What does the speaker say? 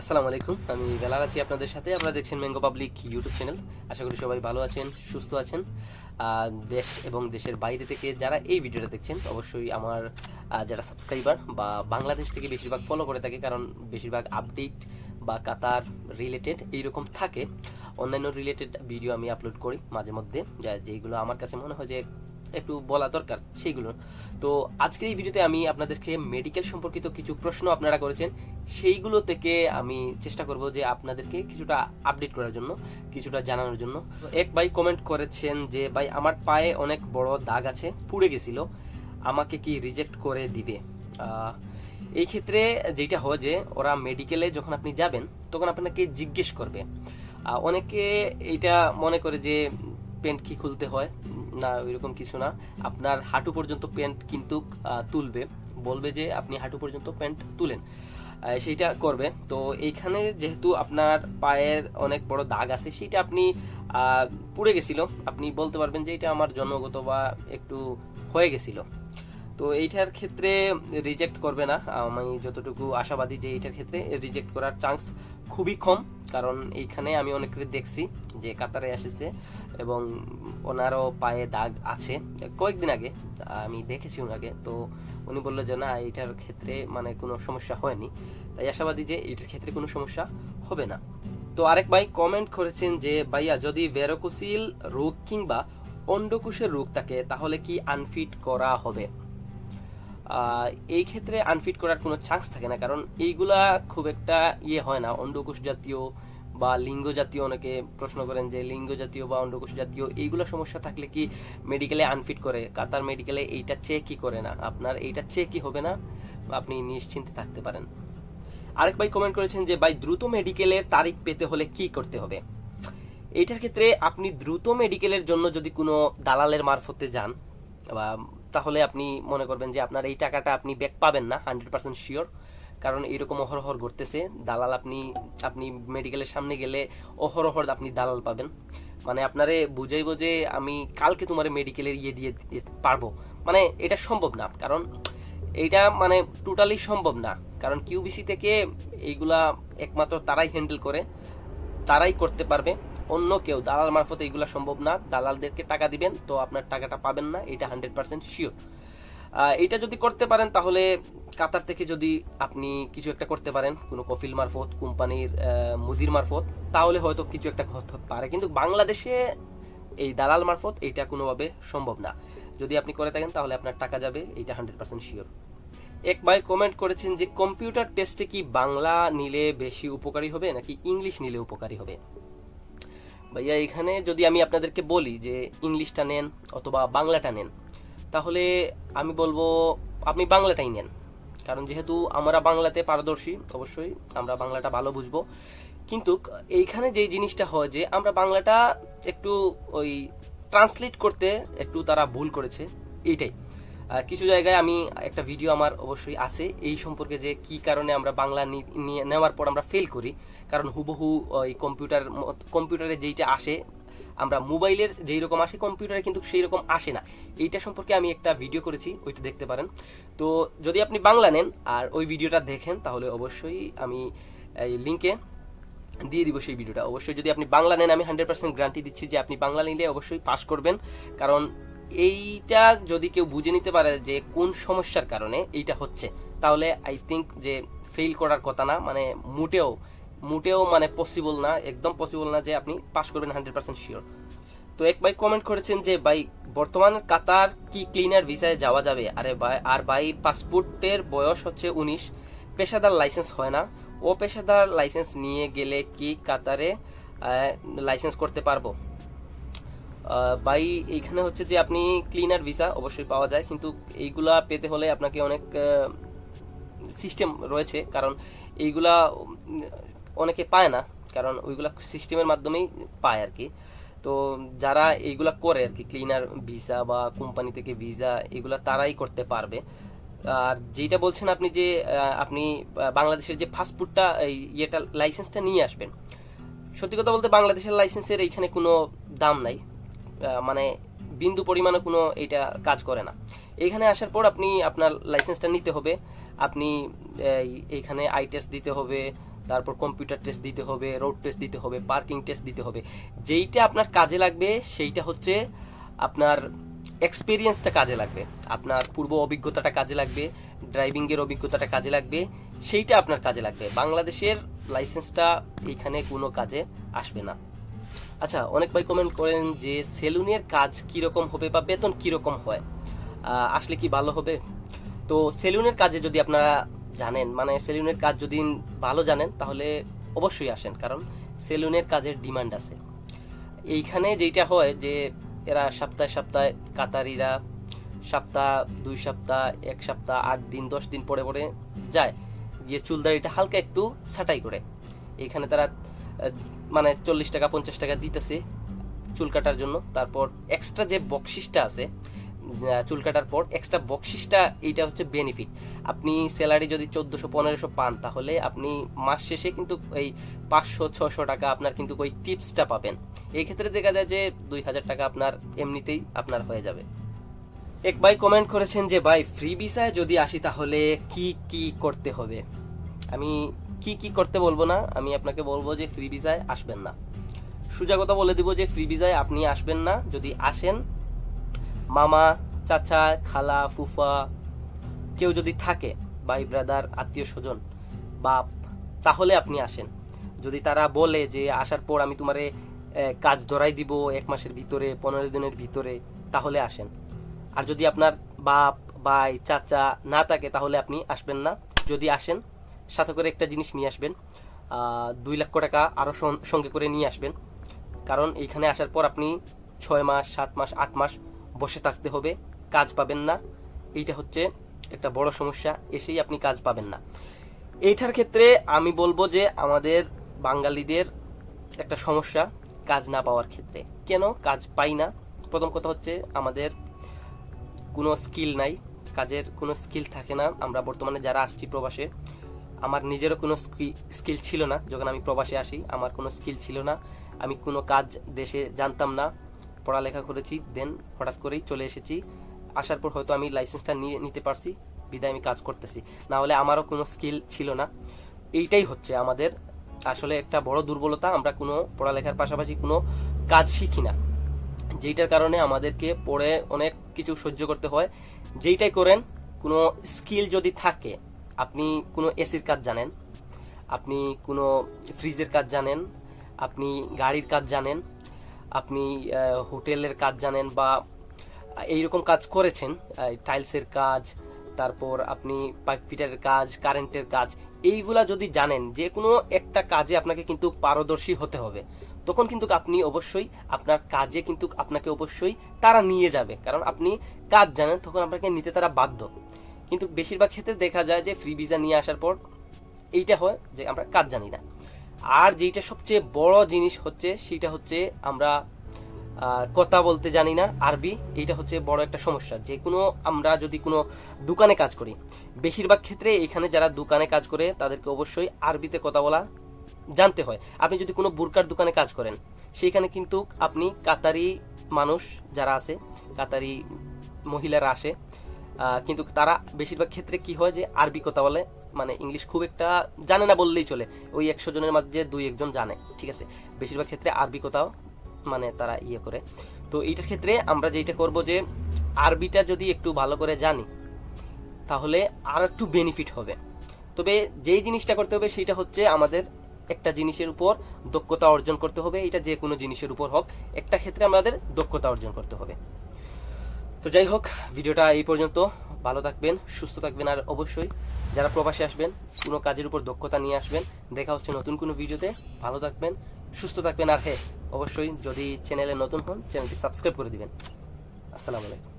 আসসালামু আলাইকুম, আমি বেলাল আছি আপনাদের সাথে। আপনারা দেখছেন ম্যাঙ্গো পাবলিক ইউটিউব চ্যানেল আশা করি সবাই ভালো আছেন, সুস্থ আছেন। দেশ এবং দেশের বাইরে থেকে যারা এই ভিডিওটা দেখছেন, অবশ্যই আমার যারা সাবস্ক্রাইবার বা বাংলাদেশ থেকে বেশিরভাগ ফলো করে থাকে, কারণ বেশিরভাগ আপডেট বা কাতার রিলেটেড এইরকম থাকে। অন্যান্য রিলেটেড ভিডিও আমি আপলোড করি মাঝে মধ্যে যেগুলো আমার কাছে মনে হয় যে একটু বলা দরকার সেইগুলো। তো আজকের এই ভিডিওতে আমি আপনাদেরকে মেডিকেল সম্পর্কিত কিছু প্রশ্ন আপনারা করেছেন, সেইগুলো থেকে আমি চেষ্টা করব যে আপনাদেরকে কিছুটা আপডেট করার জন্য, কিছুটা জানানোর জন্য। এক ভাই কমেন্ট করেছেন যে, ভাই, আমার পায়ে অনেক বড় দাগ আছে, পুড়ে গেছিল, আমাকে কি রিজেক্ট করে দিবে? এই ক্ষেত্রে যেটা হয় যে, ওরা মেডিকেলে যখন আপনি যাবেন, তখন আপনাকে জিজ্ঞেস করবে। অনেকে এটা মনে করে যে প্যান্ট কি খুলতে হয়? না, ওইরকম কিছু না। আপনার হাঁটু পর্যন্ত প্যান্ট কিন্তু তুলবে। বলবে যে আপনি হাঁটু পর্যন্ত প্যান্ট তুলেন। সেইটা করবে। তো এইখানে যেহেতু আপনার পায়ের অনেক বড় দাগ আছে, সেইটা আপনি পুড়ে গেছিল। আপনি বলতে পারবেন যে এটা আমার জন্মগত বা একটু হয়ে গেছিল। তো এইটার ক্ষেত্রে রিজেক্ট করবে না। আমি যতটুকু আশাবাদী যে এইটার ক্ষেত্রে রিজেক্ট করার চান্স খুবই কম। কারণ এইখানে আমি অনেককে দেখছি যে কাতারে এসেছে এবং ওনারও পায়ে দাগ আছে। কয়েকদিন আগে, আমি দেখেছি ওনাকে তো উনি বলল যে, না, এইটার ক্ষেত্রে মানে কোনো সমস্যা হয়নি। তাই আশাবাদী যে এইটার ক্ষেত্রে কোনো সমস্যা হবে না। তো আরেক ভাই কমেন্ট করেছেন যে, ভাইয়া, যদি ভেরোকুসিল রোগ কিংবা অন্ডকোষের রোগ থাকে, তাহলে কি আনফিট করা হবে? এই ক্ষেত্রে আনফিট করার কোনো চান্স থাকে না। কারণ এইগুলা খুব একটা ইয়ে হয় না। অন্ডকোষ জাতীয় বা লিঙ্গ জাতীয় অনেকে প্রশ্ন করেন যে লিঙ্গ জাতীয় বা অন্ডকোষ জাতীয় এইগুলো সমস্যা থাকলে কি মেডিকেলে আনফিট করে? কাতার মেডিকেলে এইটা চেকই করে না। আপনার এইটা চেকই হবে না। আপনি নিশ্চিন্তে থাকতে পারেন। আরেক ভাই কমেন্ট করেছেন যে, ভাই, দ্রুত মেডিকেলের তারিখ পেতে হলে কি করতে হবে? এইটার ক্ষেত্রে আপনি দ্রুত মেডিকেলের জন্য যদি কোনো দালালের মারফতে যান বা তাহলে আপনি মনে করবেন যে আপনার এই টাকাটা আপনি ব্যাক পাবেন না হান্ড্রেড পার্সেন্ট শিওর কারণ এরকম অহরহর ঘটতেছে, দালাল আপনি আপনি মেডিকেলের সামনে গেলে অহরহর আপনি দালাল পাবেন। মানে আপনারে বুঝাইবো যে আমি কালকে তোমার মেডিকেলের ইয়ে দিয়ে পারব। মানে এটা সম্ভব না, কারণ এইটা মানে টোটালি সম্ভব না। কারণ কিউবিসি থেকে এইগুলা একমাত্র তারাই হ্যান্ডেল করে, তারাই করতে পারবে। অন্য কেউ দালাল মারফতে এগুলো সম্ভব না, দালালদেরকে টাকা দিবেন তো আপনার টাকাটা পাবেন না, এটা হান্ড্রেড পার্সেন্ট শিওর। এটা যদি করতে পারেন তাহলে কাতার থেকে যদি আপনি কিছু একটা করতে পারেন, কোনো কফিল মারফত, কোম্পানির মুদির মারফত, তাহলে হয়তো কিছু একটা হতে পারে। কিন্তু বাংলাদেশে এই দালাল মারফত এটা কোনোভাবে সম্ভব না। যদি আপনি করে থাকেন তাহলে আপনার টাকা যাবে এটা হান্ড্রেড পার্সেন্ট শিওর। এক ভাই কমেন্ট করেছেন যে, কম্পিউটার টেস্টে কি বাংলা নিলে বেশি উপকারী হবে নাকি ইংলিশ নিলে উপকারী হবে? ভাইয়া, এখানে যদি আমি আপনাদেরকে বলি যে ইংলিশটা নেন অথবা বাংলাটা নেন, তাহলে আমি বলব আপনি বাংলাটাই নেন। কারণ যেহেতু আমরা বাংলাতে পারদর্শী, অবশ্যই আমরা বাংলাটা ভালো বুঝব। কিন্তু এইখানে যে জিনিসটা হয় যে আমরা বাংলাটা একটু ওই ট্রান্সলেট করতে একটু তারা ভুল করেছে, এইটাই। কিছু জায়গায় আমি একটা ভিডিও আমার অবশ্যই আছে। এই সম্পর্কে যে কি কারণে আমরা বাংলা নিয়ে নেওয়ার পর আমরা ফেল করি, কারণ হুবহু ওই কম্পিউটার কম্পিউটারে যেইটা আসে, আমরা মোবাইলের যেই রকম আসে কম্পিউটারে কিন্তু সেই রকম আসে না। এইটা সম্পর্কে আমি একটা ভিডিও করেছি, ওইটা দেখতে পারেন। তো যদি আপনি বাংলা নেন আর ওই ভিডিওটা দেখেন, তাহলে অবশ্যই আমি এই লিঙ্কে দিয়ে দিব সেই ভিডিওটা অবশ্যই যদি আপনি বাংলা নেন, আমি হান্ড্রেড পার্সেন্ট গ্যারান্টি দিচ্ছি যে আপনি বাংলা নিলে অবশ্যই পাস করবেন। কারণ এইটা যদি কেউ বুঝে নিতে পারে যে কোন সমস্যার কারণে এইটা হচ্ছে, তাহলে আই থিঙ্ক যে ফেল করার কথা না মানে মোটেও মোটেও মানে পসিবল না, একদম পসিবল না যে আপনি পাস করবেন হান্ড্রেড পার্সেন্ট শিওর তো এক ভাই কমেন্ট করেছেন যে, ভাই, বর্তমান কাতার কি ক্লিনার ভিসায় যাওয়া যাবে? আরে ভাই, আর ভাই, পাসপোর্টের বয়স হচ্ছে উনিশ, পেশাদার লাইসেন্স হয় না। ও পেশাদার লাইসেন্স নিয়ে গেলে কি কাতারে লাইসেন্স করতে পারব? ভাই, এইখানে হচ্ছে যে আপনি ক্লিনার ভিসা অবশ্যই পাওয়া যায়, কিন্তু এইগুলা পেতে হলে আপনাকে অনেক সিস্টেম রয়েছে, কারণ এইগুলা অনেকে পায় না, কারণ ওইগুলা সিস্টেমের মাধ্যমেই পায় আর কি। তো যারা এইগুলা করে আর কি ক্লিনার ভিসা বা কোম্পানি থেকে ভিসা এগুলা তারাই করতে পারবে। আর যেটা বলছেন আপনি যে আপনি বাংলাদেশের যে ফাস্টফুডটা এই ইয়েটা লাইসেন্সটা নিয়ে আসবেন। সত্যি কথা বলতে বাংলাদেশের লাইসেন্সের এইখানে কোনো দাম নাই। মানে বিন্দু পরিমাণে কোনো এটা কাজ করে না। এইখানে আসার পর আপনি আপনার লাইসেন্সটা নিতে হবে। আপনি, এই- এইখানে আই টেস্ট দিতে হবে, তারপর কম্পিউটার টেস্ট দিতে হবে রোড টেস্ট দিতে হবে পার্কিং টেস্ট দিতে হবে। যেইটা আপনার কাজে লাগবে, সেইটা হচ্ছে আপনার এক্সপিরিয়েন্সটা কাজে লাগবে। আপনার পূর্ব অভিজ্ঞতাটা কাজে লাগবে ড্রাইভিংয়ের অভিজ্ঞতাটা কাজে লাগবে, সেইটা আপনার কাজে লাগবে। বাংলাদেশের লাইসেন্সটা এখানে কোনো কাজে আসবে না। আচ্ছা অনেক ভাই কমেন্ট করেন যে সেলুনের কাজ কীরকম হবে বা বেতন কীরকম হয়? আসলে কি ভালো হবে? তো সেলুনের কাজে যদি আপনারা জানেন মানে সেলুনের কাজ যদি ভালো জানেন, তাহলে অবশ্যই আসেন, কারণ সেলুনের কাজের ডিমান্ড আছে। এইখানে যেটা হয় যে এরা সপ্তাহে সপ্তাহে কাতারিরা সপ্তাহ, দুই সপ্তাহ, এক সপ্তাহ, আট দিন, দশ দিন পরে পরে যায়। গিয়ে চুলদারিটা হালকা একটু ছাটাই করে। এইখানে তারা মানে চল্লিশ টাকা, পঞ্চাশ টাকা দিতেছে চুল কাটার জন্য। তারপর এক্সট্রা যে বকশিসটা আছে চুল কাটার পর এক্সট্রা বকশিসটা, এইটা হচ্ছে বেনিফিট আপনি স্যালারি যদি চোদ্দোশো, পনেরোশো পান, তাহলে আপনি মাস শেষে কিন্তু এই পাঁচশো, ছশো টাকা আপনার কিন্তু ওই টিপসটা পাবেন। এই ক্ষেত্রে দেখা যায় যে দুই হাজার টাকা আপনার এমনিতেই আপনার হয়ে যাবে। এক ভাই কমেন্ট করেছেন যে, ভাই ফ্রি ভিসায় যদি আসি, তাহলে কি কি করতে হবে? আমি কি কি করতে বলব না, আমি আপনাকে বলব যে ফ্রি ভিসায় আসবেন না। সোজা কথা বলে দিব যে ফ্রি ভিসায় আপনি আসবেন না, যদি আসেন, মামা, চাচা, খালা, ফুফা, কেউ যদি থাকে, ভাই ব্রাদার আত্মীয় স্বজন, বাপ, তাহলে আপনি আসেন। যদি তারা বলে যে আসার পর আমি তোমারে কাজ ধরাই দিব এক মাসের ভিতরে, পনেরো দিনের ভিতরে, তাহলে আসেন। আর যদি আপনার বাপ, ভাই, চাচা না থাকে, তাহলে আপনি আসবেন না। যদি আসেন সাথে করে একটা জিনিস নিয়ে আসবেন। দুই লক্ষ টাকা আরও সঙ্গে করে নিয়ে আসবেন। কারণ এইখানে আসার পর আপনি ছয় মাস, সাত মাস, আট মাস বসে থাকতে হবে, কাজ পাবেন না। এইটা হচ্ছে একটা বড় সমস্যা, এসেই আপনি কাজ পাবেন না। এইটার ক্ষেত্রে আমি বলব যে আমাদের বাঙালিদের একটা সমস্যা, কাজ না পাওয়ার ক্ষেত্রে। কেন? কাজ পাই না। প্রথম কথা হচ্ছে আমাদের কোনো স্কিল নাই। কাজের কোনো স্কিল থাকে না। আমরা বর্তমানে যারা আসছি প্রবাসে আমার নিজেরও কোনো স্কিল ছিল না। যখন আমি প্রবাসে আসি, আমার কোনো স্কিল ছিল না। আমি কোনো কাজ দেশে জানতাম না। পড়ালেখা করেছি, দেন হঠাৎ করেই চলে এসেছি। আসার পর হয়তো আমি লাইসেন্সটা নিয়ে নিতে পারছি। বিদায় আমি কাজ করতেছি। না হলে আমারও কোনো স্কিল ছিল না। এইটাই হচ্ছে আমাদের আসলে একটা বড় দুর্বলতা। আমরা কোনো পড়ালেখার পাশাপাশি কোনো কাজ শিখি না। যেইটার কারণে আমাদেরকে পড়ে অনেক কিছু সহ্য করতে হয়। যেইটাই করেন, কোনো স্কিল যদি থাকে আপনি কোনো এসির কাজ জানেন, আপনি কোনো ফ্রিজের কাজ জানেন, আপনি গাড়ির কাজ জানেন, আপনি হোটেলের কাজ জানেন বা এইরকম কাজ করেছেন টাইলসের কাজ, তারপর আপনি পাইপ ফিটারের কাজ, কারেন্টের কাজ, এইগুলা যদি জানেন, যে কোনো একটা কাজে আপনাকে কিন্তু পারদর্শী হতে হবে, তখন কিন্তু আপনি অবশ্যই আপনার কাজে কিন্তু আপনাকে অবশ্যই তারা নিয়ে যাবে, কারণ আপনি কাজ জানেন, তখন আপনাকে নিতে তারা বাধ্য। কিন্তু বেশিরভাগ ক্ষেত্রে দেখা যায় যে ফ্রি ভিসা নিয়ে আসার পর এইটা হয় যে আমরা কাজ জানি না। আর যেটা সবচেয়ে বড় জিনিস হচ্ছে, সেটা হচ্ছে আমরা কথা বলতে জানি না, আরবি, এইটা হচ্ছে বড় একটা সমস্যা। যে কোনো আমরা যদি কোনো দোকানে কাজ করি, বেশিরভাগ ক্ষেত্রে এখানে যারা দোকানে কাজ করে, তাদেরকে অবশ্যই আরবিতে কথা বলা জানতে হয়। আপনি যদি কোনো বুরকার দোকানে কাজ করেন সেইখানে কিন্তু আপনি কাতারি মানুষ যারা আছে, কাতারি মহিলারা আসে কিন্তু তারা বেশিরভাগ ক্ষেত্রে কি হয় যে আরবি কথা বলে মানে ইংলিশ খুব একটা জানে না বললেই চলে। ওই একশো জনের মাঝে দুই একজন জানে, ঠিক আছে? বেশিরভাগ ক্ষেত্রে আরবি কথাও মানে তারা ইয়ে করে। তো এইটার ক্ষেত্রে আমরা যেটা করব যে, আরবিটা যদি একটু ভালো করে জানি, তাহলে আর একটু বেনিফিট হবে। তবে যেই জিনিসটা করতে হবে সেটা হচ্ছে আমাদের একটা জিনিসের উপর দক্ষতা অর্জন করতে হবে, এটা যে কোনো জিনিসের উপর হোক। একটা ক্ষেত্রে আমাদের দক্ষতা অর্জন করতে হবে। তো যাই হোক, ভিডিওটা এই পর্যন্ত। ভালো থাকবেন, সুস্থ থাকবেন, আর অবশ্যই যারা প্রবাসে আসবেন, কোনো কাজের উপর দক্ষতা নিয়ে আসবেন, দেখা হচ্ছে নতুন কোনো ভিডিওতে। ভালো থাকবেন, সুস্থ থাকবেন, আর হ্যাঁ অবশ্যই যদি চ্যানেলে নতুন হন চ্যানেলটি সাবস্ক্রাইব করে দিবেন। আসসালামু আলাইকুম।